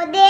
poder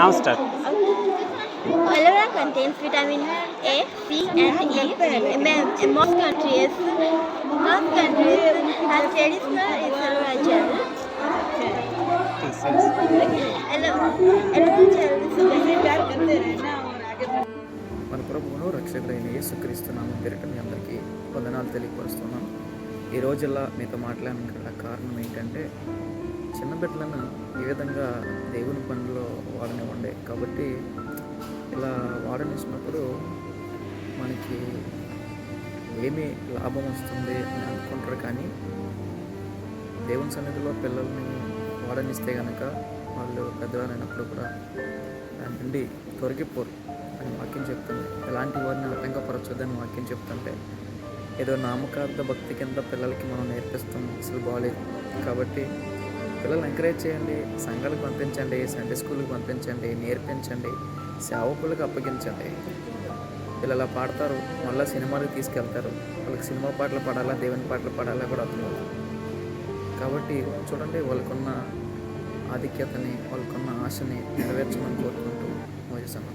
Now start. Aloe vera contains vitamin A, C, and E. In most countries, most countries have traditional aloe gel. Aloe gel మన ప్రభువును రక్షకుడైన యేసుక్రీస్తు నామం పేరిట మీ అందరికీ వందనాలు తెలియపరుస్తున్నాను ఈ రోజుల్లో మీతో మాట్లాడడానికి గల కారణం ఏంటంటే చిన్న బిడ్డలను ఈ విధంగా దేవుని పనిలో వాడనివ్వండి కాబట్టి ఇలా వాడనిచ్చినప్పుడు మనకి ఏమి లాభం వస్తుంది అని అనుకుంటారు. కానీ దేవుని సన్నిధిలో పిల్లల్ని వాడనిస్తే కనుక వాళ్ళు పెద్దవారైనప్పుడు కూడా దాని నుండి తొలగిపోరు అని వాక్యం చెప్తుంది. ఎలాంటి వారిని ఆటంకపరచొద్దని వాక్యం చెప్తుంటే ఏదో నామకార్థ భక్తి కింద పిల్లలకి మనం నేర్పిస్తాం. అసలు బాగాలేదు కాబట్టి పిల్లల్ని ఎంకరేజ్ చేయండి సంఘాలకు పంపించండి సండే స్కూల్కి పంపించండి నేర్పించండి సేవకులకు అప్పగించండి. వీళ్ళు అలా పాడతారు మళ్ళీ సినిమాలకు తీసుకెళ్తారు. వాళ్ళకి సినిమా పాటలు పాడాలా దేవుని పాటలు పాడాలా కూడా అర్థమవుతుంది కాబట్టి చూడండి వాళ్ళకున్న ఆధిక్యతని వాళ్ళకున్న ఆశని నెరవేర్చమని కోరుకుంటూ మోజేసాను